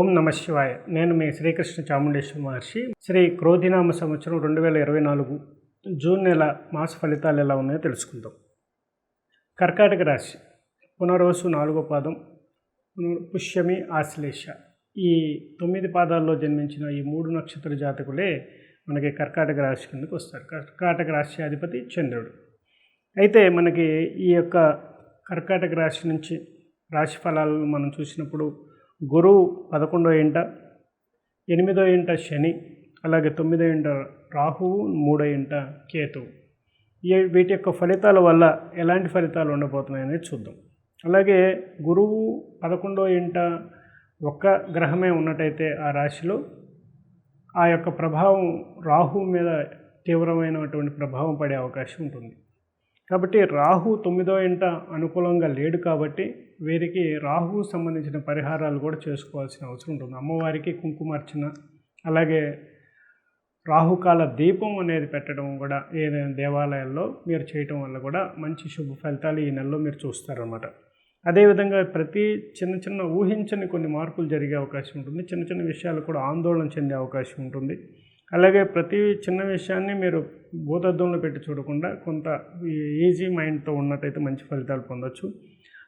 ఓం నమ శివాయ. నేను మీ శ్రీకృష్ణ చాముండేశ్వర మహర్షి. శ్రీ క్రోధినామ సంవత్సరం రెండు వేల ఇరవై నాలుగు జూన్ నెల మాస ఫలితాలు ఎలా ఉన్నాయో తెలుసుకుందాం. కర్కాటక రాశి. పునరోసు నాలుగో పాదం. పుష్యమి ఆశ్లేష. ఈ తొమ్మిది పాదాల్లో జన్మించిన ఈ మూడు నక్షత్ర జాతకులే మనకి కర్కాటక రాశి కిందకు వస్తారు. కర్కాటక రాశి అధిపతి చంద్రుడు. అయితే మనకి ఈ యొక్క కర్కాటక రాశి నుంచి రాశి ఫలాలను మనం చూసినప్పుడు గురువు పదకొండో ఇంట ఎనిమిదో ఇంట శని అలాగే తొమ్మిదో ఇంట రాహువు మూడో ఇంట కేతువు. ఈ వీటి యొక్క ఫలితాల వల్ల ఎలాంటి ఫలితాలు ఉండబోతున్నాయని చూద్దాం. అలాగే గురువు పదకొండో ఇంట ఒక్క గ్రహమే ఉన్నట్టయితే ఆ రాశిలో ఆ యొక్క ప్రభావం రాహు మీద తీవ్రమైనటువంటి ప్రభావం పడే అవకాశం ఉంటుంది. కాబట్టి రాహు తొమ్మిదో ఇంట అనుకూలంగా లేడు కాబట్టి వీరికి రాహుకు సంబంధించిన పరిహారాలు కూడా చేసుకోవాల్సిన అవసరం ఉంటుంది. అమ్మవారికి కుంకుమార్చన అలాగే రాహుకాల దీపం అనేది పెట్టడం కూడా ఏదైనా దేవాలయాల్లో మీరు చేయటం వల్ల కూడా మంచి శుభ ఫలితాలు ఈ నెలలో మీరు చూస్తారన్నమాట. అదేవిధంగా ప్రతి చిన్న చిన్న ఊహించని కొన్ని మార్పులు జరిగే అవకాశం ఉంటుంది. చిన్న చిన్న విషయాలు కూడా ఆందోళన చెందే అవకాశం ఉంటుంది. అలాగే ప్రతి చిన్న విషయాన్ని మీరు భూతద్దంలో పెట్టి చూడకుండా కొంత ఈజీ మైండ్తో ఉన్నట్టయితే మంచి ఫలితాలు పొందొచ్చు.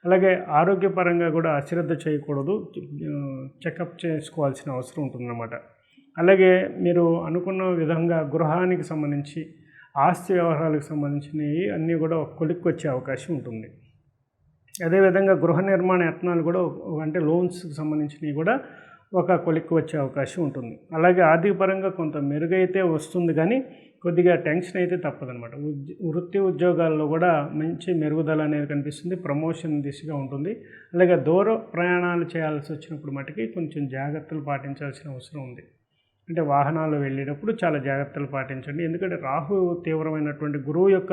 అలాగే ఆరోగ్యపరంగా కూడా అశ్రద్ధ చేయకూడదు. చెకప్ చేసుకోవాల్సిన అవసరం ఉంటుందన్నమాట. అలాగే మీరు అనుకున్న విధంగా గృహానికి సంబంధించి ఆస్తి వ్యవహారాలకు సంబంధించినవి అన్నీ కూడా ఒక కొలిక్కి వచ్చే అవకాశం ఉంటుంది. అదేవిధంగా గృహ నిర్మాణ యత్నాలు కూడా అంటే లోన్స్కి సంబంధించినవి కూడా ఒక కొలిక్కి వచ్చే అవకాశం ఉంటుంది. అలాగే ఆర్థికపరంగా కొంత మెరుగైతే వస్తుంది కానీ కొద్దిగా టెన్షన్ అయితే తప్పదనమాట వృత్తి ఉద్యోగాల్లో కూడా మంచి మెరుగుదల అనేది కనిపిస్తుంది. ప్రమోషన్ దిశగా ఉంటుంది. అలాగే దూర ప్రయాణాలు చేయాల్సి వచ్చినప్పుడు మటుకి కొంచెం జాగ్రత్తలు పాటించాల్సిన అవసరం ఉంది. అంటే వాహనాలు వెళ్ళేటప్పుడు చాలా జాగ్రత్తలు పాటించండి. ఎందుకంటే రాహు తీవ్రమైనటువంటి గురువు యొక్క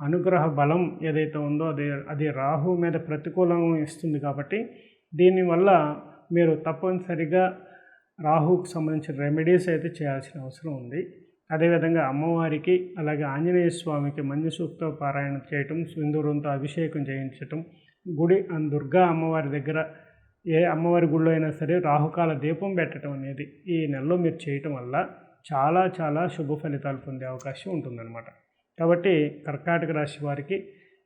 అనుగ్రహ బలం ఏదైతే ఉందో అది అది రాహు మీద ప్రతికూలం ఇస్తుంది కాబట్టి దీనివల్ల మీరు తప్పనిసరిగా రాహుకు సంబంధించిన రెమెడీస్ అయితే చేయాల్సిన అవసరం ఉంది. అదేవిధంగా అమ్మవారికి అలాగే ఆంజనేయ స్వామికి మంజు సూక్త పారాయణం చేయటం సింధూరంతో అభిషేకం చేయించటం గుడి దుర్గా అమ్మవారి దగ్గర ఏ అమ్మవారి గుళ్ళో అయినా సరే రాహుకాల దీపం పెట్టడం అనేది ఈ నెలలో మీరు చేయటం వల్ల చాలా చాలా శుభ ఫలితాలు పొందే అవకాశం ఉంటుందన్నమాట. కాబట్టి కర్కాటక రాశి వారికి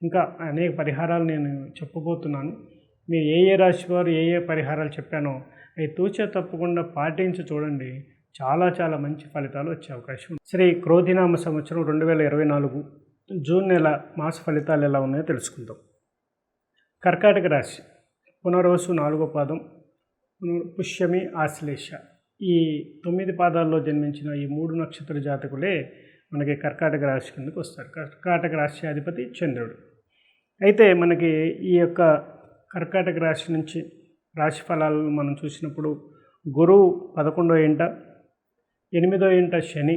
ఇంకా అనేక పరిహారాలు నేను చెప్పబోతున్నాను. మీరు ఏ ఏ రాశి వారు ఏ ఏ పరిహారాలు చెప్పానో అవి తూచే తప్పకుండా పాటించి చూడండి. చాలా చాలా మంచి ఫలితాలు వచ్చే అవకాశం ఉంది. శ్రీ క్రోధినామ సంవత్సరం రెండు వేల ఇరవై నాలుగు జూన్ నెల మాస ఫలితాలు ఎలా ఉన్నాయో తెలుసుకుందాం. కర్కాటక రాశి పునరోసు నాలుగో పాదం పుష్యమి ఆశ్లేష. ఈ తొమ్మిది పాదాల్లో జన్మించిన ఈ మూడు నక్షత్ర జాతకులే మనకి కర్కాటక రాశి కిందకు వస్తారు. కర్కాటక రాశి అధిపతి చంద్రుడు. అయితే మనకి ఈ యొక్క కర్కాటక రాశి నుంచి రాశి ఫలాలను మనం చూసినప్పుడు గురువు పదకొండో ఇంట ఎనిమిదో ఇంట శని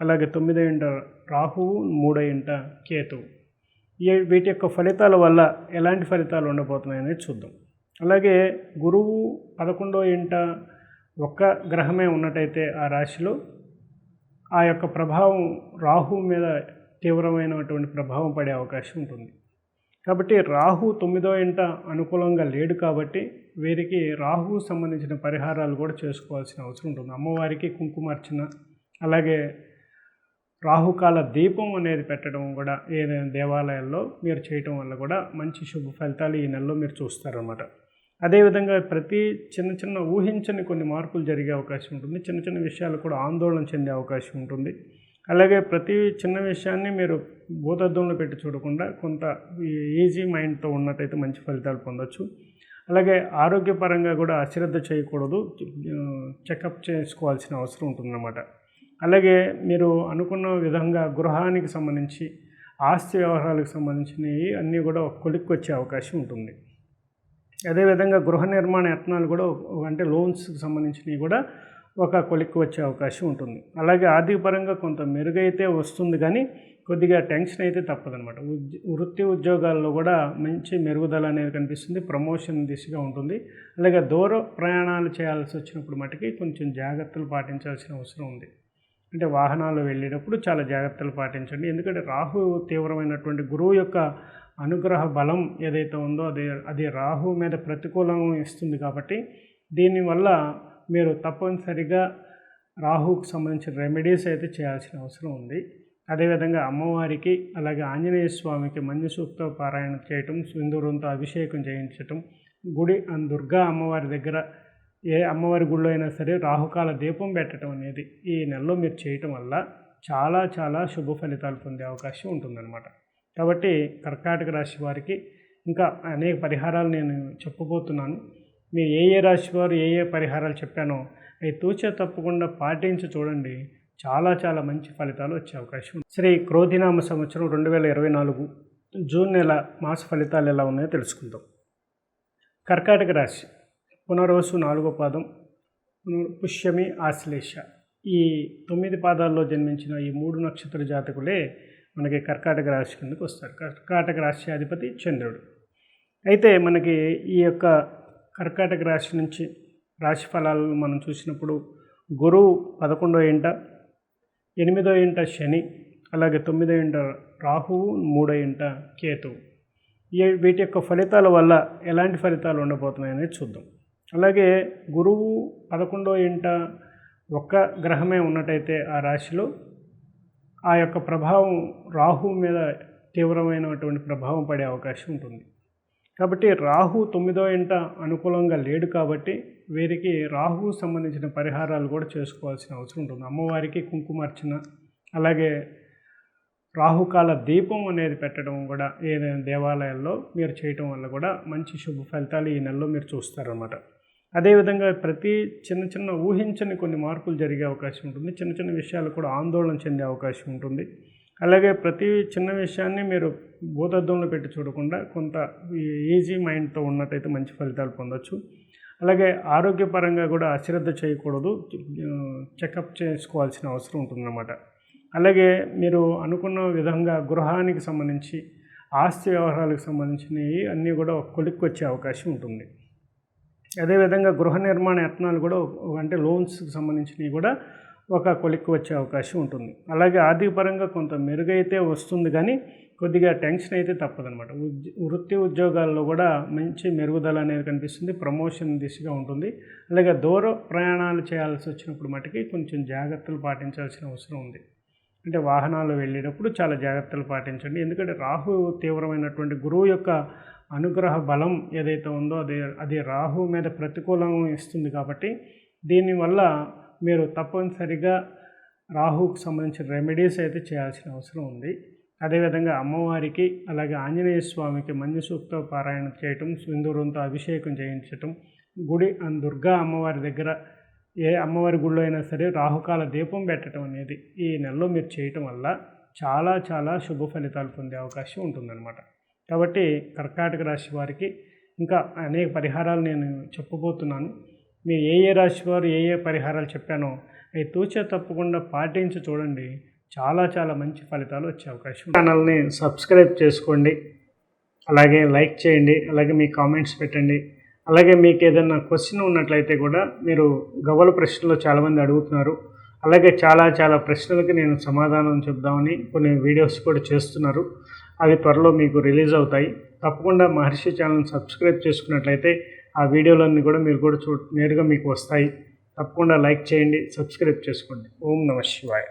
అలాగే తొమ్మిదో ఇంట రాహువు మూడో ఇంట కేతువు. ఈ వీటి యొక్క ఫలితాల వల్ల ఎలాంటి ఫలితాలు ఉండబోతున్నాయని చూద్దాం. అలాగే గురువు పదకొండో ఇంట ఒక్క గ్రహమే ఉన్నట్టయితే ఆ రాశిలో ఆ యొక్క ప్రభావం రాహు మీద తీవ్రమైనటువంటి ప్రభావం పడే అవకాశం ఉంటుంది. కాబట్టి రాహు తొమ్మిదో ఇంట అనుకూలంగా లేడు కాబట్టి వీరికి రాహువు సంబంధించిన పరిహారాలు కూడా చేసుకోవాల్సిన అవసరం ఉంటుంది. అమ్మవారికి కుంకుమార్చన అలాగే రాహుకాల దీపం అనేది పెట్టడం కూడా ఏదైనా దేవాలయాల్లో మీరు చేయటం వల్ల కూడా మంచి శుభ ఫలితాలు ఈ నెలలో మీరు చూస్తారనమాట అదేవిధంగా ప్రతి చిన్న చిన్న ఊహించని కొన్ని మార్పులు జరిగే అవకాశం ఉంటుంది. చిన్న చిన్న విషయాలు కూడా ఆందోళన చెందే అవకాశం ఉంటుంది. అలాగే ప్రతి చిన్న విషయాన్ని మీరు భూతద్దంలో పెట్టి చూడకుండా కొంత ఈజీ మైండ్తో ఉన్నట్టయితే మంచి ఫలితాలు పొందొచ్చు. అలాగే ఆరోగ్యపరంగా కూడా అశ్రద్ధ చేయకూడదు. చెకప్ చేసుకోవాల్సిన అవసరం ఉంటుందన్నమాట. అలాగే మీరు అనుకున్న విధంగా గృహానికి సంబంధించి ఆస్తి వ్యవహారాలకు సంబంధించినవి అన్నీ కూడా కొలిక్కి వచ్చే అవకాశం ఉంటుంది. అదేవిధంగా గృహ నిర్మాణ యత్నాలు కూడా అంటే లోన్స్కి సంబంధించినవి కూడా ఒక కొలిక్కి వచ్చే అవకాశం ఉంటుంది. అలాగే ఆర్థికపరంగా కొంత మెరుగైతే వస్తుంది కానీ కొద్దిగా టెన్షన్ అయితే తప్పదనమాట వృత్తి ఉద్యోగాల్లో కూడా మంచి మెరుగుదల అనేది కనిపిస్తుంది. ప్రమోషన్ దిశగా ఉంటుంది. అలాగే దూర ప్రయాణాలు చేయాల్సి వచ్చినప్పుడు మటుకి కొంచెం జాగ్రత్తలు పాటించాల్సిన అవసరం ఉంది. అంటే వాహనాలు వెళ్ళేటప్పుడు చాలా జాగ్రత్తలు పాటించండి. ఎందుకంటే రాహు తీవ్రమైనటువంటి గురువు యొక్క అనుగ్రహ బలం ఏదైతే ఉందో అది అది రాహు మీద ప్రతికూలం ఇస్తుంది కాబట్టి దీనివల్ల మీరు తప్పనిసరిగా రాహుకు సంబంధించిన రెమెడీస్ అయితే చేయాల్సిన అవసరం ఉంది. అదేవిధంగా అమ్మవారికి అలాగే ఆంజనేయ స్వామికి మంజు సూక్త పారాయణ చేయటం సింధూరంతో అభిషేకం చేయించటం గుడి అండ్ దుర్గా అమ్మవారి దగ్గర ఏ అమ్మవారి గుళ్ళో అయినా సరే రాహుకాల దీపం పెట్టడం అనేది ఈ నెలలో మీరు చేయటం వల్ల చాలా చాలా శుభ ఫలితాలు పొందే అవకాశం ఉంటుందన్నమాట. కాబట్టి కర్కాటక రాశి వారికి ఇంకా అనేక పరిహారాలు నేను చెప్పబోతున్నాను. మీరు ఏ ఏ రాశి వారు ఏ ఏ పరిహారాలు చెప్పానో అవి తూచే తప్పకుండా పాటించి చూడండి. చాలా చాలా మంచి ఫలితాలు వచ్చే అవకాశం ఉంది. శ్రీ క్రోధినామ సంవత్సరం రెండు వేల ఇరవై నాలుగు జూన్ నెల మాస ఫలితాలు ఎలా ఉన్నాయో తెలుసుకుందాం. కర్కాటక రాశి పునరోసు నాలుగో పాదం పుష్యమి ఆశ్లేష. ఈ తొమ్మిది పాదాల్లో జన్మించిన ఈ మూడు నక్షత్ర జాతకులే మనకి కర్కాటక రాశి కిందకు వస్తారు. కర్కాటక రాశి అధిపతి చంద్రుడు. అయితే మనకి ఈ యొక్క కర్కాటక రాశి నుంచి రాశి ఫలాలను మనం చూసినప్పుడు గురువు పదకొండో ఇంట ఎనిమిదో ఇంట శని అలాగే తొమ్మిదో ఇంట రాహువు మూడో ఇంట కేతువు ఈ వీటి యొక్క ఫలితాల వల్ల ఎలాంటి ఫలితాలు ఉండబోతున్నాయనేది చూద్దాం. అలాగే గురువు పదకొండో ఇంట ఒక్క గ్రహమే ఉన్నట్టయితే ఆ రాశిలో ఆ యొక్క ప్రభావం రాహు మీద తీవ్రమైనటువంటి ప్రభావం పడే అవకాశం ఉంటుంది. కాబట్టి రాహు తొమ్మిదో ఇంట అనుకూలంగా లేడు కాబట్టి వీరికి రాహువు సంబంధించిన పరిహారాలు కూడా చేసుకోవాల్సిన అవసరం ఉంటుంది. అమ్మవారికి కుంకుమార్చన అలాగే రాహుకాల దీపం అనేది పెట్టడం కూడా ఏదైనా దేవాలయాల్లో మీరు చేయటం వల్ల కూడా మంచి శుభ ఫలితాలు ఈ నెలలో మీరు చూస్తారన్నమాట. అదేవిధంగా ప్రతి చిన్న చిన్న ఊహించని కొన్ని మార్పులు జరిగే అవకాశం ఉంటుంది. చిన్న చిన్న విషయాలు కూడా ఆందోళన చెందే అవకాశం ఉంటుంది. అలాగే ప్రతి చిన్న విషయాన్ని మీరు భూతద్దంలో పెట్టి చూడకుండా కొంత ఈజీ మైండ్తో ఉన్నట్టయితే మంచి ఫలితాలు పొందొచ్చు. అలాగే ఆరోగ్యపరంగా కూడా అశ్రద్ధ చేయకూడదు. చెకప్ చేసుకోవాల్సిన అవసరం ఉంటుందన్నమాట. అలాగే మీరు అనుకున్న విధంగా గృహానికి సంబంధించి ఆస్తి వ్యవహారాలకు సంబంధించినవి అన్నీ కూడా ఒక కొలిక్కి వచ్చే అవకాశం ఉంటుంది. అదేవిధంగా గృహ నిర్మాణ యత్నాలు కూడా అంటే లోన్స్కి సంబంధించినవి కూడా ఒక కొలిక్కి వచ్చే అవకాశం ఉంటుంది. అలాగే ఆర్థికపరంగా కొంత మెరుగైతే వస్తుంది కానీ కొద్దిగా టెన్షన్ అయితే తప్పదనమాట వృత్తి ఉద్యోగాల్లో కూడా మంచి మెరుగుదల అనేది కనిపిస్తుంది. ప్రమోషన్ దిశగా ఉంటుంది. అలాగే దూర ప్రయాణాలు చేయాల్సి వచ్చినప్పుడు మటుకి కొంచెం జాగ్రత్తలు పాటించాల్సిన అవసరం ఉంది. అంటే వాహనాలు వెళ్ళేటప్పుడు చాలా జాగ్రత్తలు పాటించండి. ఎందుకంటే రాహు తీవ్రమైనటువంటి గురువు యొక్క అనుగ్రహ బలం ఏదైతే ఉందో అది అది రాహు మీద ప్రతికూలం ఇస్తుంది కాబట్టి దీనివల్ల మీరు తప్పనిసరిగా రాహుకు సంబంధించిన రెమెడీస్ అయితే చేయాల్సిన అవసరం ఉంది. అదేవిధంగా అమ్మవారికి అలాగే ఆంజనేయ స్వామికి మంజు సూక్త పారాయణ చేయటం సింధూరంతో అభిషేకం చేయించటం గుడి అండ్ దుర్గా అమ్మవారి దగ్గర ఏ అమ్మవారి గుళ్ళో అయినా సరే రాహుకాల దీపం పెట్టడం అనేది ఈ నెలలో మీరు చేయటం వల్ల చాలా చాలా శుభ ఫలితాలు పొందే అవకాశం ఉంటుందన్నమాట. కాబట్టి కర్కాటక రాశి వారికి ఇంకా అనేక పరిహారాలు నేను చెప్పబోతున్నాను. మీరు ఏ ఏ రాశి వారు ఏ ఏ పరిహారాలు చెప్పానో అవి తూచే తప్పకుండా పాటించి చూడండి. చాలా చాలా మంచి ఫలితాలు వచ్చే అవకాశం ఛానల్ని సబ్స్క్రైబ్ చేసుకోండి. అలాగే లైక్ చేయండి. అలాగే మీ కామెంట్స్ పెట్టండి. అలాగే మీకు ఏదైనా క్వశ్చన్ ఉన్నట్లయితే కూడా మీరు గవ్వల ప్రశ్నలు చాలామంది అడుగుతున్నారు. అలాగే చాలా చాలా ప్రశ్నలకి నేను సమాధానం చెప్దామని కొన్ని వీడియోస్ కూడా చేస్తున్నారు. అవి త్వరలో మీకు రిలీజ్ అవుతాయి. తప్పకుండా మహర్షి ఛానల్ సబ్స్క్రైబ్ చేసుకున్నట్లయితే ఆ వీడియోలన్నీ కూడా మీరు కూడా చూ నేరుగా మీకు వస్తాయి. తప్పకుండా లైక్ చేయండి సబ్స్క్రైబ్ చేసుకోండి. ఓం నమ శివాయ.